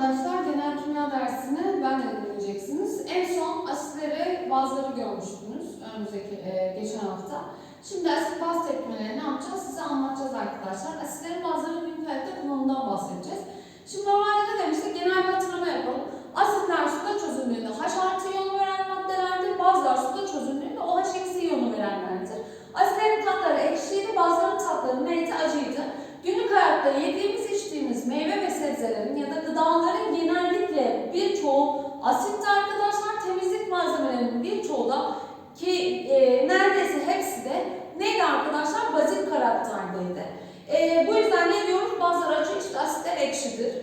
arkadaşlar. Genel kimya dersini ben de dinleyeceksiniz. En son asitleri, bazıları görmüştünüz önümüzdeki e, geçen hafta. Şimdi asit baz tepkimeleri ne yapacağız? Size anlatacağız arkadaşlar. Asitlerin bazıları hayatta kullanımından bahsedeceğiz. Şimdi normalde ne demiştik? Genel bir hatırlama yapalım. Asitler suda çözündüğünde H artı iyonu veren maddelerdir. Bazılar suda çözündüğünde OH eksi iyonu verenlerdir. Asitlerin tatları ekşiydi, bazılarının tatları neydi? Acıydı. Günlük hayatta yediğimiz, içtiğimiz meyve ve sebzelerin ya da gıdaların genellikle birçoğu asitte arkadaşlar temizlik malzemelerinin birçoğu da ki e, neredeyse hepsi de neydi arkadaşlar? Bazik karakterdeydi. E, bu yüzden ne diyoruz? Bazıları acı, işte asitler ekşidir.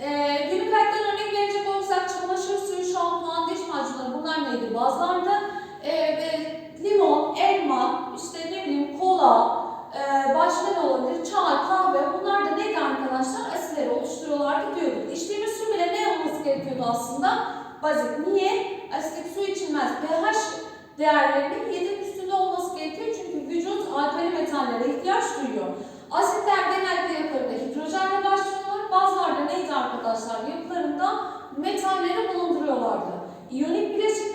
E, günlük hayattan örnek verecek olursak çamaşır suyu, şampuan, diş macunları neydi? Bazılarda e, e, limon, elma, işte ne bileyim kola, ee, başka ne olabilir? Çay, kahve bunlar da neydi arkadaşlar? Asitleri oluşturuyorlardı diyorduk. İçtiğimiz su bile ne olması gerekiyordu aslında? Bazik. Niye? Asitik su içilmez. pH değerlerinin 7'nin üstünde olması gerekiyor çünkü vücut alkali metallere ihtiyaç duyuyor. Asitler genellikle yapılarında hidrojenle başlıyorlar. Bazıları da neydi arkadaşlar? Yapılarında metalleri bulunduruyorlardı. İyonik bileşiklerde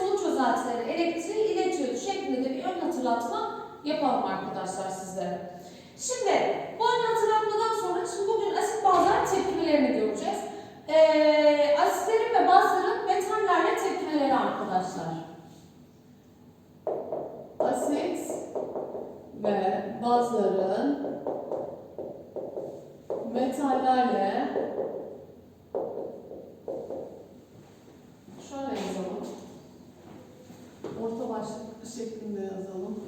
sonuç çözeltileri elektriği iletiyordu şeklinde de bir ön hatırlatma yapalım arkadaşlar sizlere. Şimdi bu ön hatırlatmadan sonra şimdi bugün asit bazlar tepkimelerini göreceğiz. Ee, asitlerin ve bazların metallerle tepkimeleri arkadaşlar. Asit ve bazların metallerle şöyle yazalım. Orta başlık şeklinde yazalım.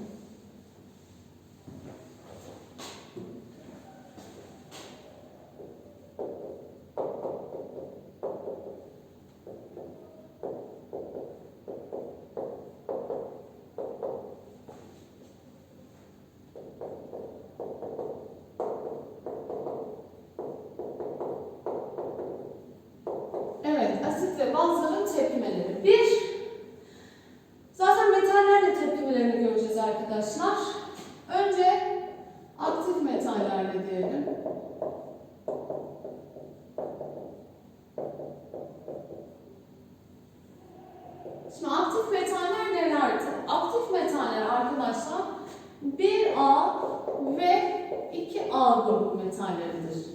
Evet, asit ve bazların tepkimeleri. Bir, zaten metallerle tepkimelerini göreceğiz arkadaşlar. Önce aktif metallerle diyelim. Şimdi aktif metaller nelerdi? Aktif metaller arkadaşlar 1A ve 2A grubu metalleridir.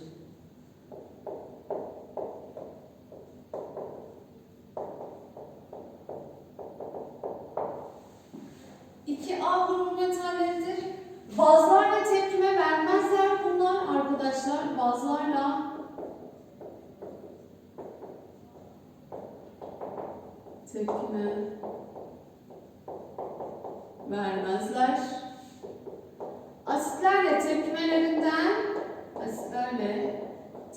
İki A grubu metalleridir. Bazlarla tepkime vermezler bunlar arkadaşlar. Bazlarla tepkime vermezler. Asitlerle tepkimelerinden asitlerle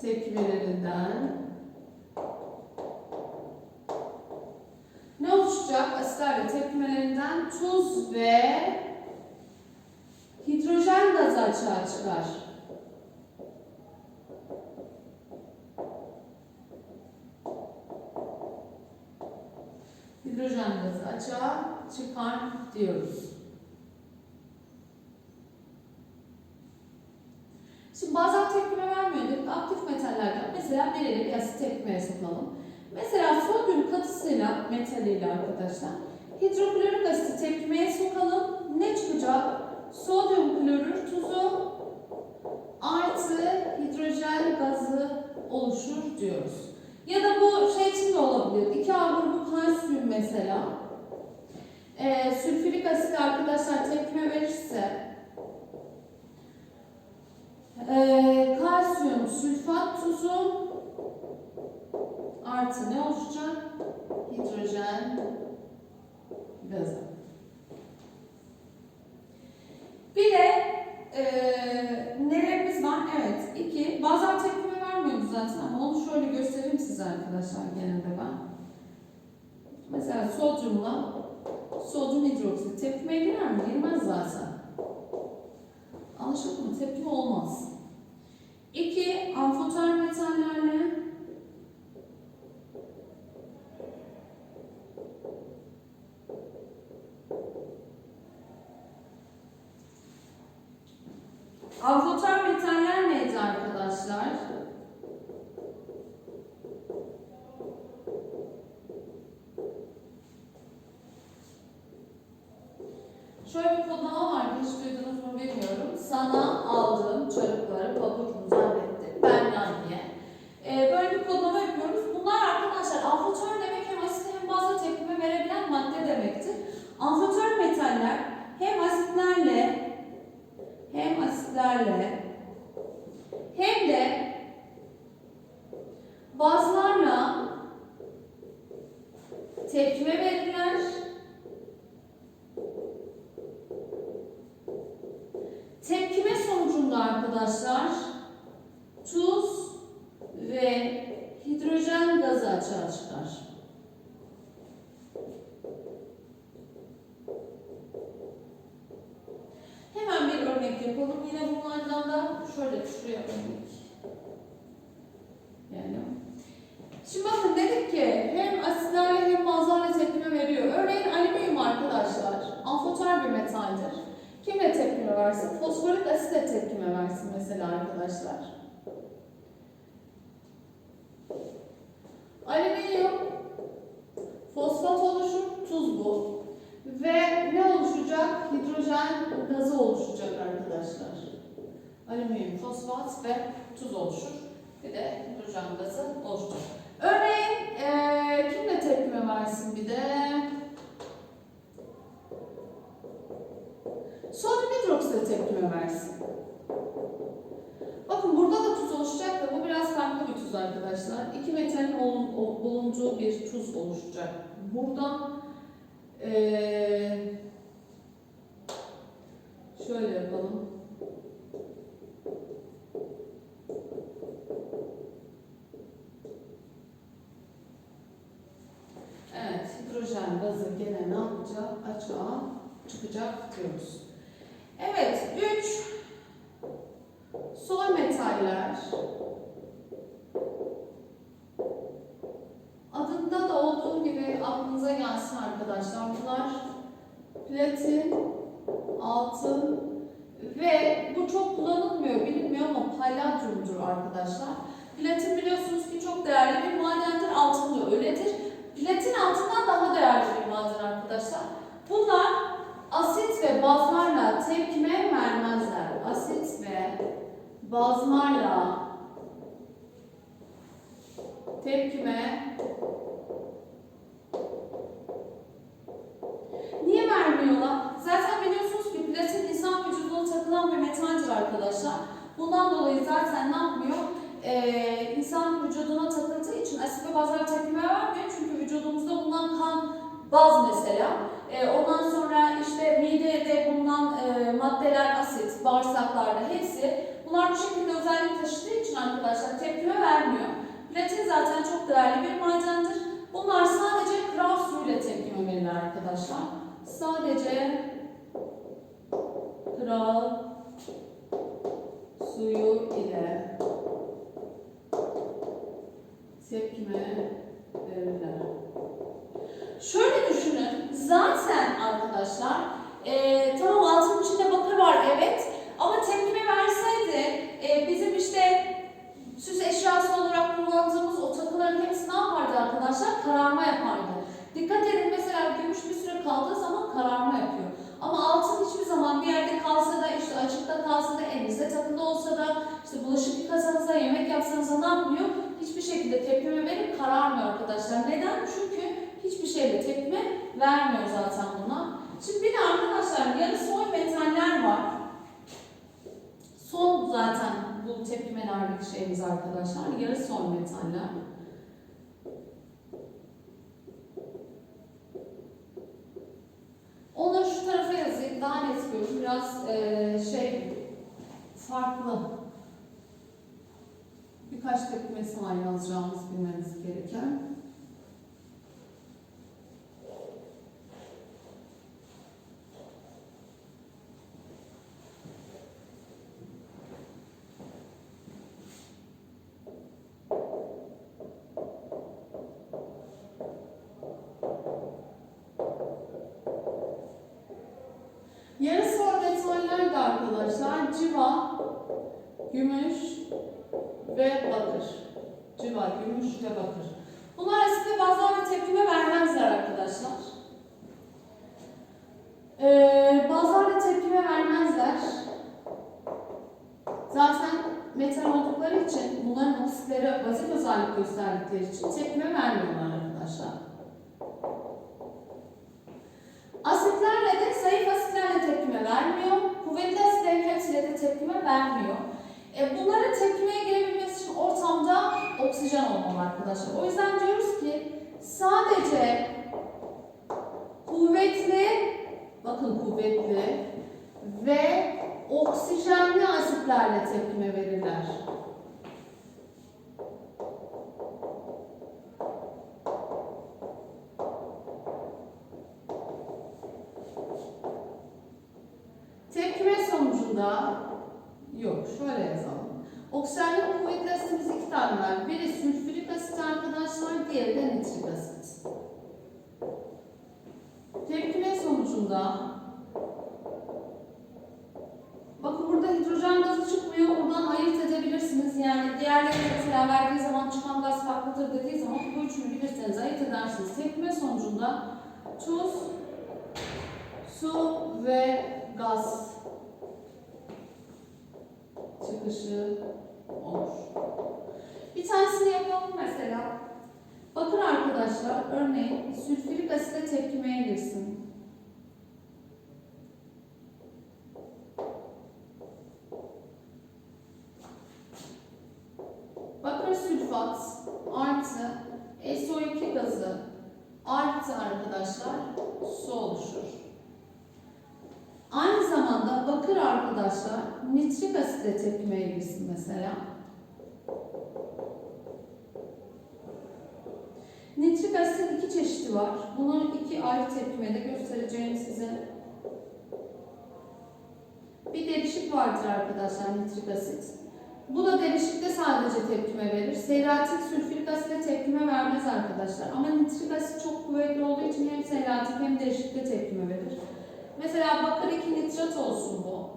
tepkimelerinden ne oluşacak? Asitlerle tepkimelerinden tuz ve hidrojen gazı açığa çıkar. Hidrojen gazı açığa çıkar diyoruz. Şimdi bazen tepkime vermiyor dedik. Aktif metallerden mesela belirli bir asit tepkimeye sokalım. Mesela sodyum katısıyla metaliyle arkadaşlar hidroklorik asiti tepkimeye sokalım. Ne çıkacak? Sodyum klorür tuzu artı hidrojen gazı oluşur diyoruz. Ya da bu şey için de olabilir. 2A grubu kalsiyum mesela. Ee, sülfürik asit arkadaşlar tepkime verirse ee, kalsiyum sülfat tuzu artı ne oluşacak? Hidrojen gazı. Bir de e, nelerimiz var? Evet. iki. Bazen tepkime vermiyoruz zaten ama onu şöyle göstereyim size arkadaşlar genelde ben. Mesela sodyumla sodyum hidroksit tepkimeye girer mi? Girmez zaten. Anlaşıldı mı? Tepkime olmaz. İki, amfoter metallerle Amfoter metaller neydi arkadaşlar? Şöyle bir kodlama var, hiç duydunuz mu bilmiyorum. Sana aldığım çarıkları pabuç zannetti, Berna diye. Ee, böyle bir kodlama yapıyoruz. Bunlar arkadaşlar amfotör demek hem asit hem bazı tepkime verebilen madde demektir. Amfotör metaller hem asitlerle hem asitlerle hem de bazılarla tepkime verirler. Tepkime sonucunda arkadaşlar tuz ve hidrojen gazı açığa çıkar. Hemen bir örnek yapalım. Yine bunlardan da şöyle şuraya örnek. Yani. Şimdi bakın dedik ki hem asitlerle hem bazlarla tepkime veriyor. Örneğin alüminyum arkadaşlar amfotör bir metaldir. Kimle tepkime versin? Fosforik asitle tepkime versin mesela arkadaşlar. Alüminyum fosfat oluşur, tuz bu. Ve ne oluşacak? Hidrojen gazı oluşacak arkadaşlar. Alüminyum fosfat ve tuz oluşur. Bir de hidrojen gazı oluşacak. Örneğin eee kimle tepkime versin bir de? Sodyum hidroksitle tepkime versin. Bakın burada da tuz oluşacak da bu biraz farklı bir tuz arkadaşlar. İki metalin olun- bulunduğu bir tuz oluşacak. Buradan eee şöyle yapalım. Evet, hidrojen gazı gene ne yapacak? Açığa çıkacak diyoruz. Evet, 3 soy metaller adında da olduğu gibi aklınıza gelsin arkadaşlar. Bunlar platin, altın ve bu çok kullanılmıyor, bilinmiyor ama palladiumdur arkadaşlar. Platin biliyorsunuz ki çok değerli bir madendir, altın da öyledir. Platin altından daha değerli bir maden arkadaşlar. Bunlar asit ve bazlarla tepkime vermezler. Asit ve bazlarla tepkime Niye vermiyorlar? Zaten biliyorsunuz ki platin insan vücuduna metaldir arkadaşlar. Bundan dolayı zaten ne yapmıyor? Ee, insan vücuduna takıldığı için asit ve bazlara tepkime vermiyor. Çünkü vücudumuzda bulunan kan baz mesela. Ee, ondan sonra işte midede bulunan e, maddeler asit, bağırsaklarda hepsi. Bunlar bu şekilde özellik taşıdığı için arkadaşlar tepkime vermiyor. Platin zaten çok değerli bir madendir. Bunlar sadece kral suyuyla tepkime verirler arkadaşlar. Sadece kral suyu ile tepkime verirler. Şöyle düşünün, zaten arkadaşlar eee tamam altın içinde bakır var evet ama tepkime verseydi eee, bizim işte süs eşyası olarak kullandığımız o takıların hepsi ne yapardı arkadaşlar? Kararma yapardı. Dikkat edin mesela gümüş bir süre kaldığı zaman kararma yapıyor. Ama altın hiçbir zaman bir yerde kalsa da işte açıkta kalsa da elinizde takılı olsa da işte bulaşık yıkasanız da yemek yapsanız da ne yapmıyor? Hiçbir şekilde tepkime verip kararmıyor arkadaşlar. Neden? Çünkü hiçbir şeyle tepkime vermiyor zaten buna. Şimdi bir de arkadaşlar yarı soy metaller var. Son zaten bu tepkimelerdeki şeyimiz arkadaşlar. Yarı soy metaller. Onları şu tarafa yazayım. Daha net görün. Biraz eee, şey farklı. Birkaç tepkimesi var yazacağımız bilmeniz gereken. arkadaşlar civa, gümüş ve bakır. Civa, gümüş ve bakır. Bunlar asite bazlar ve tepkime vermezler arkadaşlar. Ee, bazlar ve tepkime vermezler. Zaten metal oldukları için bunların oksitlere basit özellik gösterdikleri için tepkime vermiyorlar arkadaşlar. Asitlerle de zayıf asitlerle tepkime vermiyor. Kuvvetli asitlerin hepsiyle de tepkime vermiyor. E, bunların tepkimeye girebilmesi için ortamda oksijen olmalı arkadaşlar. O yüzden diyoruz ki sadece kuvvetli, bakın kuvvetli ve oksijenli asitlerle tepkime verirler. Tepkime sonucunda yok şöyle yazalım. Oksijenli ve kuvvetli asitimiz iki tane var. Biri sülfürik asit arkadaşlar, diğeri de nitrik asit. Tepkime sonucunda bakın burada hidrojen gazı çıkmıyor. Buradan ayırt edebilirsiniz. Yani diğerleri mesela verdiği zaman çıkan gaz farklıdır dediği zaman bu üçünü bilirseniz ayırt edersiniz. Tepkime sonucunda tuz, su ve gaz çıkışı olur. Bir tanesini yapalım mesela. Bakın arkadaşlar, örneğin sülfürik asite tepkimeye girsin. Bakır sülfat artı SO2 gazı artı arkadaşlar su oluşur. Aynı zamanda bakır arkadaşlar nitrik asite tepkimeye girsin mesela. Nitrik asitin iki çeşidi var. Bunu iki ayrı tepkimede göstereceğim size. Bir derişik vardır arkadaşlar nitrik asit. Bu da derişikte sadece tepkime verir. Seyratik sülfürik asite tepkime vermez arkadaşlar. Ama nitrik asit çok kuvvetli olduğu için hem seyratik hem derişikte tepkime verir. Mesela bakır 2 nitrat olsun bu.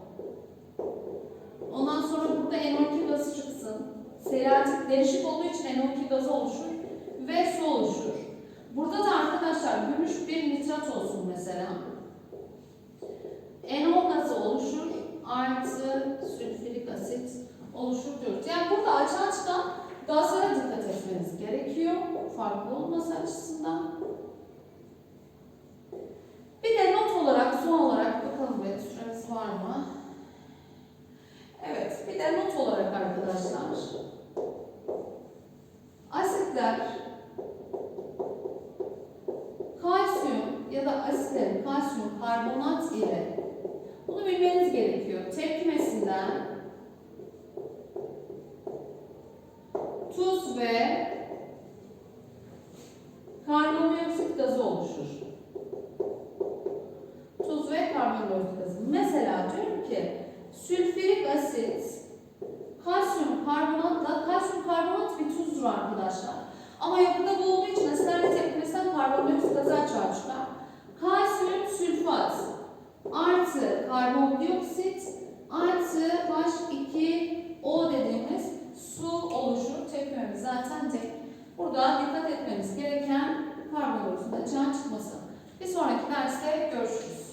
Ondan sonra burada NO2 gazı çıksın. Seyratik derişik olduğu için NO2 gazı oluşur ve su oluşur. Burada da arkadaşlar gümüş bir nitrat olsun mesela. NO gazı oluşur artı sülfürik asit oluşur diyoruz. Yani burada açığa çıkan gazlara dikkat etmeniz gerekiyor. Farklı olması açısından. Bir de olarak, son olarak bakalım bir süremiz var mı? Evet, bir de not olarak arkadaşlar. Asitler kalsiyum ya da asitlerin kalsiyum karbonat ile bunu bilmeniz gerekiyor. Tepkimesinden tuz ve karbondioksit gazı oluşur. Tuz ve karbondioksit gazı. Mesela diyorum ki sülfürik asit kalsiyum karbonatla kalsiyum tuzdur arkadaşlar. Ama yapıda bu olduğu için asitlerle tepkimesinden karbondioksit gazı açığa çıkar. Kalsiyum sülfat artı karbondioksit artı H2O dediğimiz su oluşur. Tepkimemiz zaten tek. Burada dikkat etmemiz gereken karbondioksit açığa çıkması. Bir sonraki derste görüşürüz.